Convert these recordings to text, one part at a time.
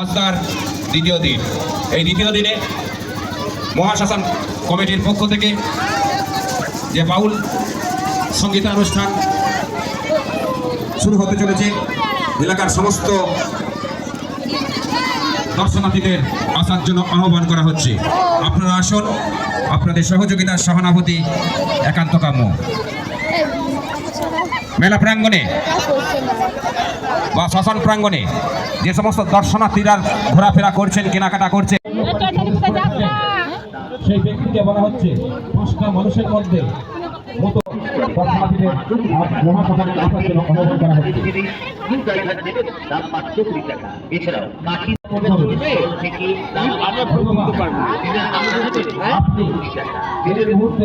আজ তার দ্বিতীয় দিন। এই দ্বিতীয় দিনে মহাশাসন কমিটির পক্ষ থেকে যে বাউল সঙ্গীতানুষ্ঠান শুরু হতে চলেছে, এলাকার সমস্ত দর্শনার্থীদের আসার জন্য আহ্বান করা হচ্ছে। আপনারা আসুন, আপনাদের সহযোগিতার সহানুভূতি একান্ত কাম্য মেলা প্রাঙ্গণে বা শ্মশান প্রাঙ্গণে যে সমস্ত দর্শনার্থীরা ঘোরাফেরা করছেন, কেনাকাটা করছেন সেই ব্যক্তিকে বলা হচ্ছে পাঁচটা মানুষের মধ্যে। আপনি মুহূর্তে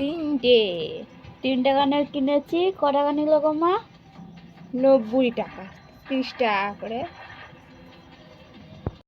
তিনটে। তিনটে গানের কিনেছি কটা গান নিল গো মা? নব্বই টাকা তিরিশ টাকা করে।